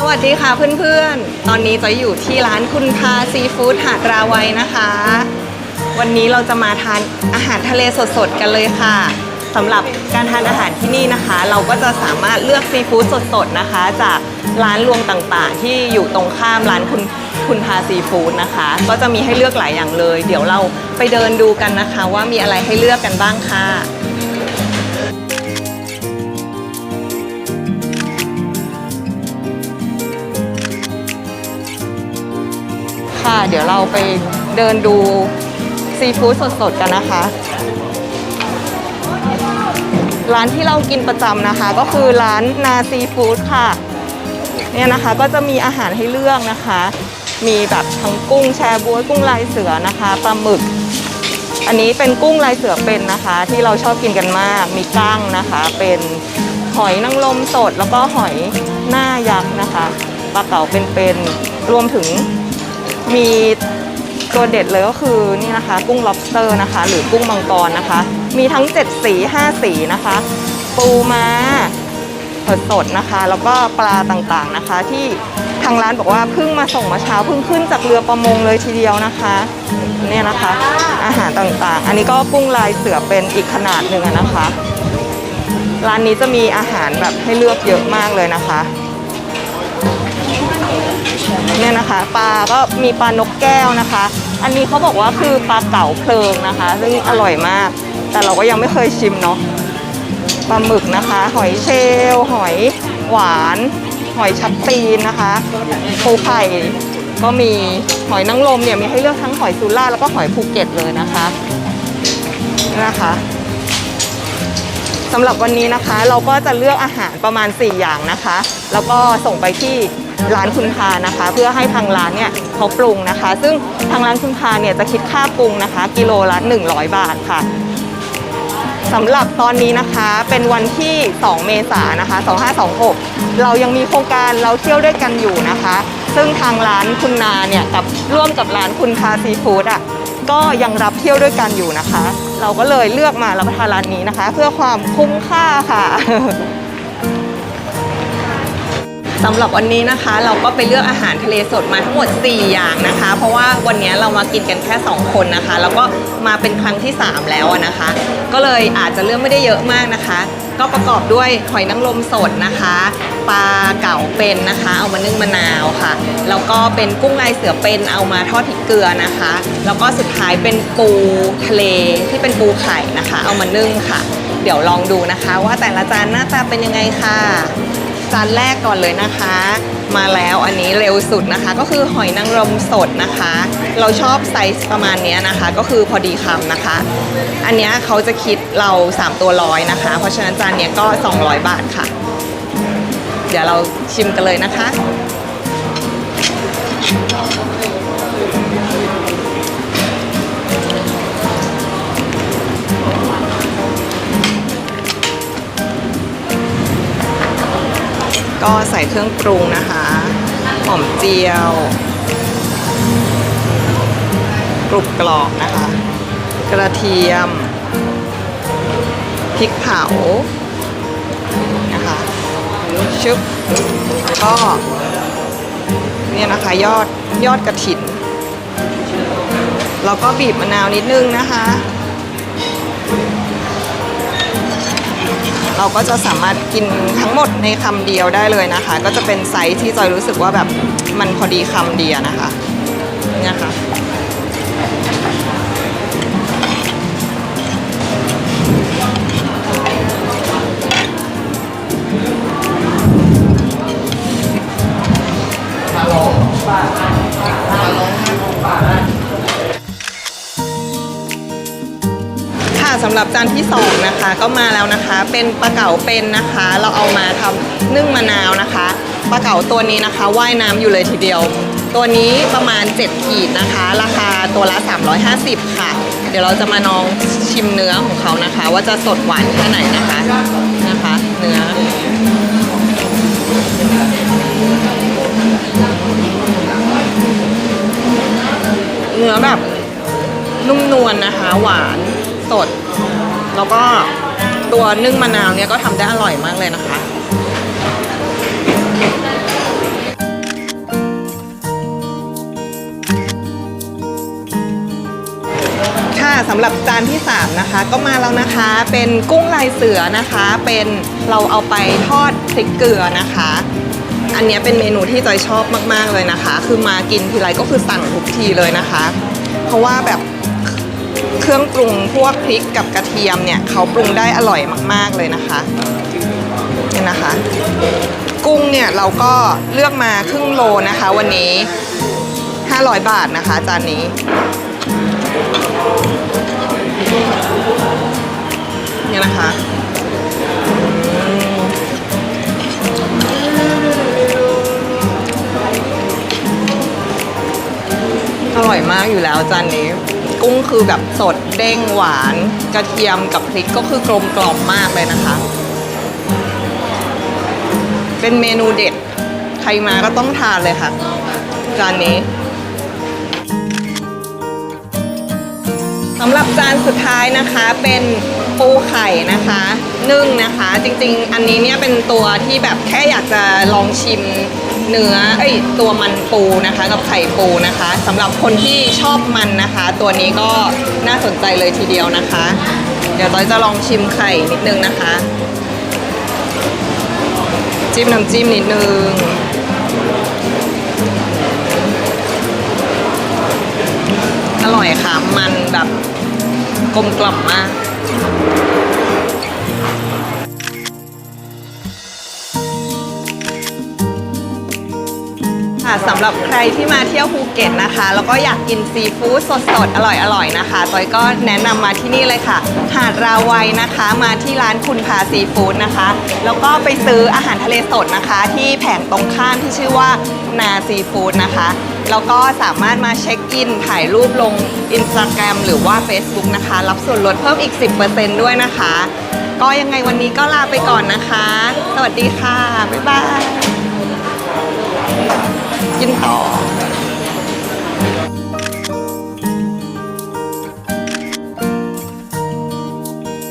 สวัสดีค่ะเพื่อนๆ ตอนนี้จะอยู่ที่ร้านคุณพาซีฟู้ดหาดราวัยนะคะ วันนี้เราจะมาทานอาหารทะเลสดๆกันเลยค่ะสำหรับการทานอาหารที่นี่นะคะ เราก็จะสามารถเลือกซีฟู้ดสดๆนะคะ จากร้านรวงต่างๆ ที่อยู่ตรงข้ามร้านคุณคุณพาซีฟู้ดนะคะ ก็จะมีให้เลือกหลายอย่างเลย เดี๋ยวเราไปเดินดูกันนะคะ ว่ามีอะไรให้เลือกกันบ้างค่ะ เดี๋ยวเราไปเดินดูซีฟู้ดสดๆกันนะคะ ร้านที่เรากินประจำนะคะ ก็คือร้านนาซีฟู้ดค่ะ เนี่ยนะคะก็จะมีอาหารให้เลือกนะคะ มีแบบทั้งกุ้งแชบวยกุ้งลายเสือนะคะปลาหมึก อันนี้เป็นกุ้งลายเสือเป็นนะคะ ที่เราชอบกินกันมาก มีกั้งนะคะ เป็นหอยนางรมสดแล้วก็หอยหน้ายักษ์นะคะปลาเก๋าเป็นๆรวมถึง มีตัวเด็ดเลยก็คือนี่นะคะ กุ้ง lobster นะคะ หรือกุ้งมังกรนะคะ มีทั้ง 7 สี 5 สีนะคะ ปูม้าสดๆนะคะ แล้วก็ปลาต่างๆนะคะ ที่ทางร้านบอกว่าเพิ่งมาส่งมาเช้าเพิ่งขึ้นจากเรือประมงเลยทีเดียวนะคะเนี่ยนะคะ อาหารต่างๆ อันนี้ก็กุ้งลายเสือเป็นอีกขนาดหนึ่งนะคะ ร้านนี้จะมีอาหารแบบให้เลือกเยอะมากเลยนะคะ เนี่ยนะคะ ปลาก็มีปลานกแก้วนะคะ อันนี้เขาบอกว่าคือปลาเก๋าเพลิงนะคะ ซึ่งอร่อยมาก แต่เราก็ยังไม่เคยชิมเนาะปลาหมึกนะคะ หอยเชลล์หอยหวาน หอยชับตีนนะคะปูไข่ก็มีหอยนางรมเนี่ยมีให้เลือกทั้งหอยซูล่าแล้วก็หอยภูเก็ตเลยนะคะนี่นะคะสำหรับวันนี้นะคะเราก็จะเลือกอาหารประมาณ 4 อย่างนะคะ แล้วก็ส่งไปที่ ร้านคุณพานะคะ เพื่อให้ทางร้านเนี่ยเขาปรุงนะคะ ซึ่งทางร้านคุณพาเนี่ยจะคิดค่าปรุงนะคะ กิโลละ100 บาทค่ะสำหรับตอนนี้นะคะเป็นวันที่ 2 เมษายนนะคะ 2526 เรายังมีโครงการเราเที่ยวด้วยกันอยู่นะคะ ซึ่งทางร้านคุณนาเนี่ยกับร่วมกับร้านคุณพาซีฟู้ดอะก็ยังรับเที่ยวด้วยกันอยู่นะคะ เราก็เลยเลือกมารับประทานร้านนี้นะคะ เพื่อความคุ้มค่าค่ะ สำหรับวันนี้นะคะ เราก็ไปเลือกอาหารทะเลสดมาทั้งหมด 4 อย่างนะคะ เพราะว่าวันนี้เรามากินกันแค่ 2 คนนะคะ แล้วก็มาเป็นครั้งที่ 3 แล้วนะคะ ก็เลยอาจจะเลือกไม่ได้เยอะมากนะคะ ก็ประกอบด้วยหอยนางรมสดนะคะปลาเก๋าเป็นนะคะ เอามานึ่งมะนาวค่ะ แล้วก็เป็นกุ้งลายเสือเป็นเอามาทอดพริกเกลือนะคะ แล้วก็สุดท้ายเป็นปูทะเลที่เป็นปูไข่นะคะ เอามานึ่งค่ะ เดี๋ยวลองดูนะคะ ว่าแต่ละจานหน้าตาเป็นยังไงค่ะ จานแรกก่อนเลยนะคะ มาแล้วอันนี้เร็วสุดนะคะ ก็คือหอยนางรมสดนะคะ เราชอบไซส์ประมาณนี้นะคะ ก็คือพอดีคำนะคะ อันเนี้ยเขาจะคิดเรา 3 ตัวร้อยนะคะ เพราะฉะนั้นจานเนี้ยก็ 200 บาทค่ะ เดี๋ยวเราชิมกันเลยนะคะ ก็ใส่เครื่องปรุงนะคะ หอมเจียวกรุบกรอบนะคะ กระเทียม พริกเผา นะคะชุบแล้วก็เนี่ยนะคะยอดยอดกระถิน แล้วก็บีบมะนาวนิดนึงนะคะ เราก็จะสามารถกินทั้งหมดในคำเดียวได้เลยนะคะ ก็จะเป็นไซส์ที่จอยรู้สึกว่าแบบมันพอดีคำเดียวนะคะเนี่ยค่ะ หรับจานที่สองนะคะก็มาแล้วนะคะเป็นปลาเก๋าเป็นนะคะ เราเอามาทำนึ่งมะนาวนะคะปลาเก๋าตัวนี้นะคะว่ายน้ำอยู่เลยทีเดียว ตัวนี้ประมาณ 7 ขีดนะคะ ราคาตัวละ 350 ค่ะ เดี๋ยวเราจะมาลองชิมเนื้อของเขานะคะ ว่าจะสดหวานแค่ไหนนะคะนะคะ เนื้อเนื้อแบบนุ่มนวลนะคะ หวาน สด แล้วก็ตัวนึ่งมะนาวเนี่ยก็ทำได้อร่อยมากเลยนะคะค่ะสำหรับจานที่ 3 นะคะ ก็มาแล้วนะคะ เป็นกุ้งลายเสือนะคะ เป็นเราเอาไปทอดพริกเกลือนะคะ อันนี้เป็นเมนูที่จอยชอบมาก ๆ เลยนะคะ คือมากินทีไรก็คือสั่งทุกทีเลยนะคะ เพราะว่าแบบ เครื่องปรุงพวกพริกกับกระเทียมเนี่ยเขาปรุงได้อร่อยมาก ๆเลยนะคะเนี่ยนะคะ กุ้งเนี่ยเราก็เลือกมาครึ่งโลนะคะ วันนี้ 500 บาทนะคะ จานนี้เนี่ยนะคะอืมอร่อยมากอยู่แล้วจานนี้ กุ้งคือแบบสดเด้งหวาน กระเทียมกับพริกก็คือกลมกล่อมมากเลยนะคะ เป็นเมนูเด็ด ใครมาก็ต้องทานเลยค่ะ จานนี้สำหรับจานสุดท้ายนะคะเป็นปูไข่นะคะนึ่งนะคะ จริงๆ อันนี้เนี่ยเป็นตัวที่แบบแค่อยากจะลองชิม เนื้อเอ้ยตัวมันปูนะคะ กับไข่ปูนะคะสำหรับคนที่ชอบมันนะคะ ตัวนี้ก็น่าสนใจเลยทีเดียวนะคะ เดี๋ยวต้อยจะลองชิมไข่นิดนึงนะคะ จิ้มน้ำจิ้มนิดนึงอร่อยค่ะ มันแบบกลมกล่อมมาก ค่ะสำหรับใครที่มาเที่ยวภูเก็ตนะคะ แล้วก็อยากกินซีฟู้ดสดๆ อร่อยๆนะคะจอยก็แนะนำมาที่นี่เลยค่ะ หาดราวัยนะคะมาที่ร้านคุณพาซีฟู้ดนะคะ แล้วก็ไปซื้ออาหารทะเลสดนะคะ ที่แผงตรงข้ามที่ชื่อว่านาซีฟู้ดนะคะแล้วก็สามารถมาเช็คอิน ถ่ายรูปลง Instagram หรือว่า Facebook นะคะ รับส่วนลดเพิ่มอีก 10%ด้วยนะคะ ก็ยังไงวันนี้ก็ลาไปก่อนนะคะ สวัสดีค่ะ บ๊ายบาย กินต่อ